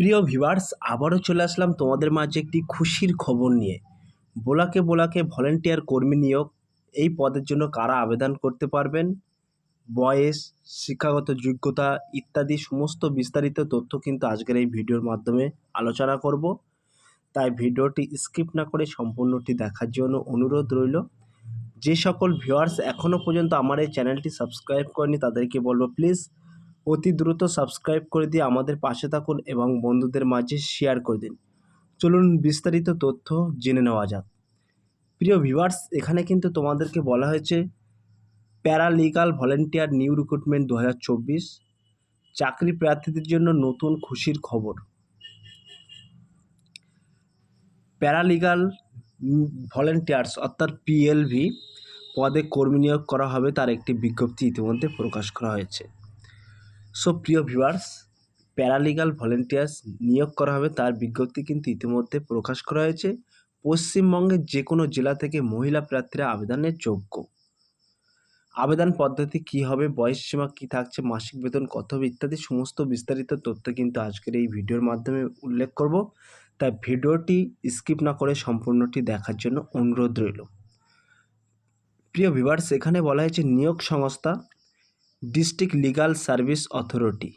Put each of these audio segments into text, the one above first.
প্রিয় ভিউয়ার্স আবারও চলে আসলাম তোমাদের মাঝে একটি খুশির খবর নিয়ে। বোলাকে বোলাকে ভলেন্টিয়ার কর্মী নিয়োগ, এই পদের জন্য কারা আবেদন করতে পারবেন? বয়স, শিক্ষাগত যোগ্যতা ইত্যাদি সমস্ত বিস্তারিত তথ্য কিন্তু আজকের এই ভিডিওর মাধ্যমে আলোচনা করব। তাই ভিডিওটি স্কিপ না করে সম্পূর্ণটি দেখার জন্য অনুরোধ রইল। যে সকল ভিউয়ার্স এখনও পর্যন্ত আমার এই চ্যানেলটি সাবস্ক্রাইব করেনি, তাদেরকে বলব প্লিজ অতি দ্রুত সাবস্ক্রাইব করে দিয়ে আমাদের পাশে থাকুন এবং বন্ধুদের মাঝে শেয়ার করে দিন। চলুন বিস্তারিত তথ্য জেনে নেওয়া যাক। প্রিয় ভিউয়ার্স এখানে কিন্তু তোমাদেরকে বলা হয়েছে প্যারালিগাল ভলেন্টিয়ার নিউ রিক্রুটমেন্ট দু হাজার চব্বিশ, চাকরি প্রার্থীদের জন্য নতুন খুশির খবর। প্যারালিগাল ভলেন্টিয়ার্স অর্থাৎ পিএলভি পদে কর্মী নিয়োগ করা হবে তার একটি বিজ্ঞপ্তি ইতিমধ্যে প্রকাশ করা হয়েছে। সো প্রিয় ভিউয়ার্স, প্যারালিগাল ভলেন্টিয়ার্স নিয়োগ করা হবে তার বিজ্ঞপ্তি কিন্তু ইতিমধ্যে প্রকাশ করা হয়েছে। পশ্চিমবঙ্গের যে কোনো জেলা থেকে মহিলা প্রার্থীরা আবেদনের যোগ্য। আবেদন পদ্ধতি কি হবে, বয়স সীমা কী থাকছে, মাসিক বেতন কত হবে ইত্যাদি সমস্ত বিস্তারিত তথ্য কিন্তু আজকের এই ভিডিওর মাধ্যমে উল্লেখ করব। তাই ভিডিওটি স্কিপ না করে সম্পূর্ণটি দেখার জন্য অনুরোধ রইল। প্রিয় ভিভার্স এখানে বলা হয়েছে নিয়োগ সংস্থা ডিস্ট্রিক্ট লিগাল সার্ভিস অথরিটি।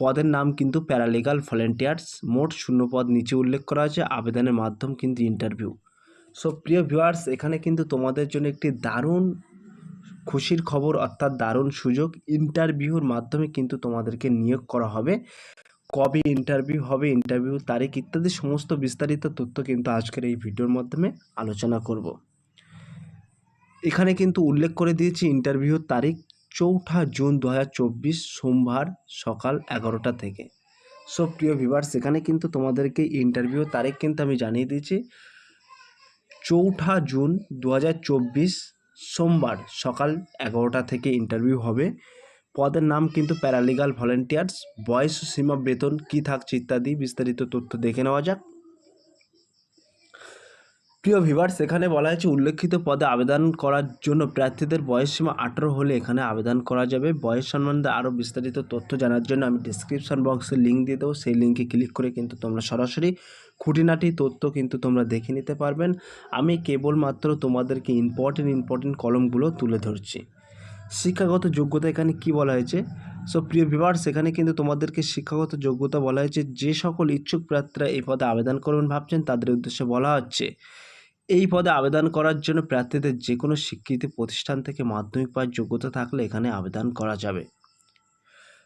পদের নাম কিন্তু প্যারালিগাল ভলেন্টিয়ার্স। মোট শূন্য পদ নিচে উল্লেখ করা আছে আবেদনের মাধ্যম কিন্তু ইন্টারভিউ। সো, প্রিয় ভিউয়ার্স, এখানে কিন্তু তোমাদের জন্য একটি দারুণ খুশির খবর অর্থাৎ দারুণ সুযোগ। ইন্টারভিউর মাধ্যমে কিন্তু তোমাদেরকে নিয়োগ করা হবে। কবে ইন্টারভিউ হবে, ইন্টারভিউ তারিখ ইত্যাদি সমস্ত বিস্তারিত তথ্য কিন্তু আজকের এই ভিডিওর মাধ্যমে আলোচনা করব। এখানে কিন্তু উল্লেখ করে দিয়েছি, ইন্টারভিউর তারিখ চৌঠা জুন দু হাজার চব্বিশ সোমবার সকাল এগারোটা থেকে। সো, প্রিয় ভিভার সেখানে কিন্তু তোমাদেরকে ইন্টারভিউ তারিখ কিন্তু আমি জানিয়ে দিয়েছি। চৌঠা জুন দু হাজার চব্বিশ সোমবার সকাল এগারোটা থেকে ইন্টারভিউ হবে। পদের নাম কিন্তু প্যারালিগাল ভলেন্টিয়ার্স। বয়স, সীমা, বেতন, কী থাকছে ইত্যাদি বিস্তারিত তথ্য দেখে নেওয়া যাক। প্রিয় ভিভার্স এখানে বলা হয়েছে উল্লেখিত পদে আবেদন করার জন্য প্রার্থীদের বয়সসীমা আঠারো হলে এখানে আবেদন করা যাবে। বয়স সম্বন্ধে আরও বিস্তারিত তথ্য জানার জন্য আমি ডিসক্রিপশন বক্সে লিঙ্ক দিয়ে দেবো। সেই লিঙ্কে ক্লিক করে কিন্তু তোমরা সরাসরি খুঁটিনাটি তথ্য কিন্তু তোমরা দেখে নিতে পারবেন। আমি কেবলমাত্র তোমাদেরকে ইম্পর্টেন্ট ইম্পর্টেন্ট কলমগুলো তুলে ধরছি। শিক্ষাগত যোগ্যতা এখানে কি বলা হয়েছে? সো প্রিয় ভিভার্স এখানে কিন্তু তোমাদেরকে শিক্ষাগত যোগ্যতা বলা হয়েছে যে সকল ইচ্ছুক প্রার্থীরা এই পদে আবেদন করবেন ভাবছেন, তাদের উদ্দেশ্যে বলা হচ্ছে এই পদে আবেদন করার জন্য প্রার্থীদের যে কোনো স্বীকৃতি প্রতিষ্ঠান থেকে মাধ্যমিক পাওয়ার যোগ্যতা থাকলে এখানে আবেদন করা যাবে।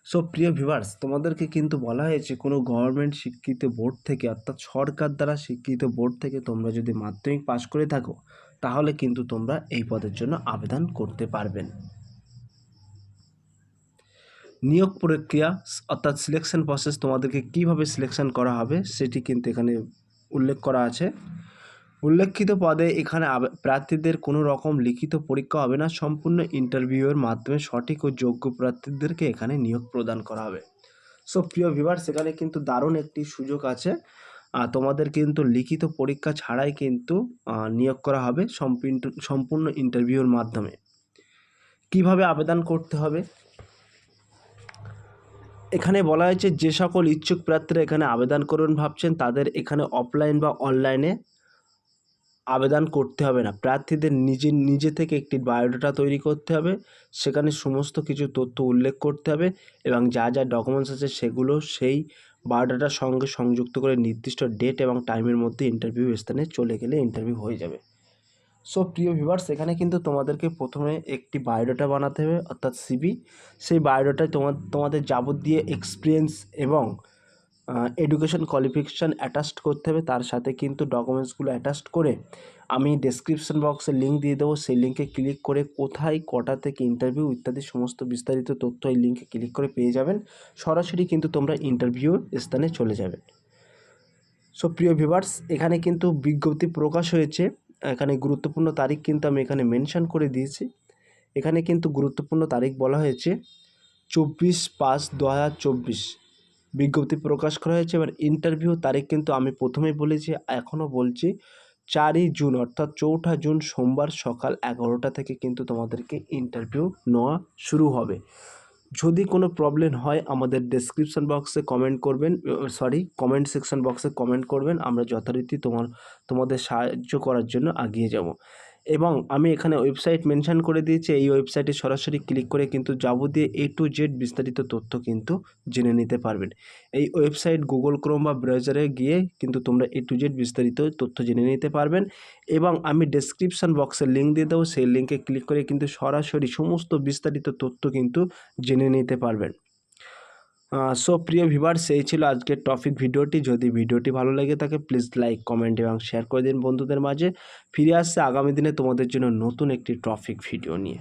সো প্রিয় ভিভার্স তোমাদেরকে কিন্তু বলা হয়েছে, কোনো গভর্নমেন্ট স্বীকৃত বোর্ড থেকে অর্থাৎ সরকার দ্বারা স্বীকৃত বোর্ড থেকে তোমরা যদি মাধ্যমিক পাশ করে থাকো, তাহলে কিন্তু তোমরা এই পদের জন্য আবেদন করতে পারবেন নিয়োগ প্রক্রিয়া, অর্থাৎ সিলেকশন প্রসেস তোমাদেরকে কীভাবে সিলেকশন করা হবে, সেটি কিন্তু এখানে উল্লেখ করা আছে। উল্লেখিত পদে এখানে প্রার্থীদের কোনো রকম লিখিত পরীক্ষা হবে না। সম্পূর্ণ ইন্টারভিউয়ের মাধ্যমে সঠিক ও যোগ্য প্রার্থীদেরকে এখানে নিয়োগ প্রদান করা হবে। সো প্রিয় ভিভার সেখানে কিন্তু দারুণ একটি সুযোগ আছে। তোমাদের কিন্তু লিখিত পরীক্ষা ছাড়াই কিন্তু নিয়োগ করা হবে সম্পূর্ণ ইন্টারভিউর মাধ্যমে। কীভাবে আবেদন করতে হবে? এখানে বলা হয়েছে, যে সকল ইচ্ছুক প্রার্থীরা এখানে আবেদন করুন ভাবছেন, তাদের এখানে অফলাইন বা অনলাইনে আবেদন করতে হবে না। প্রার্থীদের নিজে নিজে থেকে একটি বায়োডাটা তৈরি করতে হবে। সেখানে সমস্ত কিছু তথ্য উল্লেখ করতে হবে এবং যা যা ডকুমেন্টস আছে সেগুলো সেই বায়োডাটার সঙ্গে সংযুক্ত করে নির্দিষ্ট ডেট এবং টাইমের মধ্যে ইন্টারভিউ স্থানে চলে গেলে ইন্টারভিউ হয়ে যাবে। সো, প্রিয় ভিভার্স এখানে কিন্তু তোমাদেরকে প্রথমে একটি বায়োডাটা বানাতে হবে, অর্থাৎ সিবি। সেই বায়োডাটায় তোমার তোমাদের যাবতীয় এক্সপিরিয়েন্স এবং এডুকেশন কোয়ালিফিকেশান অ্যাটাচড করতে হবে। তার সাথে কিন্তু ডকুমেন্টসগুলো অ্যাটাচড করে আমি ডেসক্রিপশন বক্সে লিঙ্ক দিয়ে দেবো। সেই লিঙ্কে ক্লিক করে কোথায়, কটা থেকে ইন্টারভিউ ইত্যাদি সমস্ত বিস্তারিত তথ্য এই লিঙ্কে ক্লিক করে পেয়ে যাবেন। সরাসরি কিন্তু তোমরা ইন্টারভিউ স্থানে চলে যাবে। সো প্রিয় ভিভার্স এখানে কিন্তু বিজ্ঞপ্তি প্রকাশ হয়েছে। এখানে গুরুত্বপূর্ণ তারিখ কিন্তু আমি এখানে মেনশন করে দিয়েছি। এখানে কিন্তু গুরুত্বপূর্ণ তারিখ বলা হয়েছে চব্বিশ পাঁচ দু হাজার চব্বিশ। বিজ্ঞপ্তি প্রকাশ করা হয়েছে এবার ইন্টারভিউ তারিখ কিন্তু আমি প্রথমেই বলেছি, এখনও বলছি চারই জুন অর্থাৎ চৌঠা জুন সোমবার সকাল এগারোটা থেকে কিন্তু তোমাদেরকে ইন্টারভিউ নেওয়া শুরু হবে। যদি কোনো প্রবলেম হয় আমাদের ডেসক্রিপশন বক্সে কমেন্ট করবেন সরি কমেন্ট সেকশন বক্সে কমেন্ট করবেন, আমরা যথারীতি তোমার, তোমাদের সাহায্য করার জন্য এগিয়ে যাব। এবং আমি এখানে ওয়েবসাইট মেনশন করে দিয়েছি। এই ওয়েবসাইটে সরাসরি ক্লিক করে কিন্তু যাবতীয় এ টু জেড বিস্তারিত তথ্য কিন্তু জেনে নিতে পারবেন। এই ওয়েবসাইট গুগল ক্রোম বা ব্রাউজারে গিয়ে কিন্তু তোমরা এ টু জেড বিস্তারিত তথ্য জেনে নিতে পারবেন এবং আমি ডেসক্রিপশন বক্সে লিঙ্ক দিয়ে দেবো। সেই লিঙ্কে ক্লিক করে কিন্তু সরাসরি সমস্ত বিস্তারিত তথ্য কিন্তু জেনে নিতে পারবেন। সো প্রিয় ভিভার সেই ছিল আজকের টপিক ভিডিওটি। যদি ভিডিওটি ভালো লেগে থাকে প্লিজ লাইক কমেন্ট এবং শেয়ার করে দিন বন্ধুদের মাঝে। ফিরে আসছে আগামী দিনে তোমাদের জন্য নতুন একটি টপিক ভিডিও নিয়ে।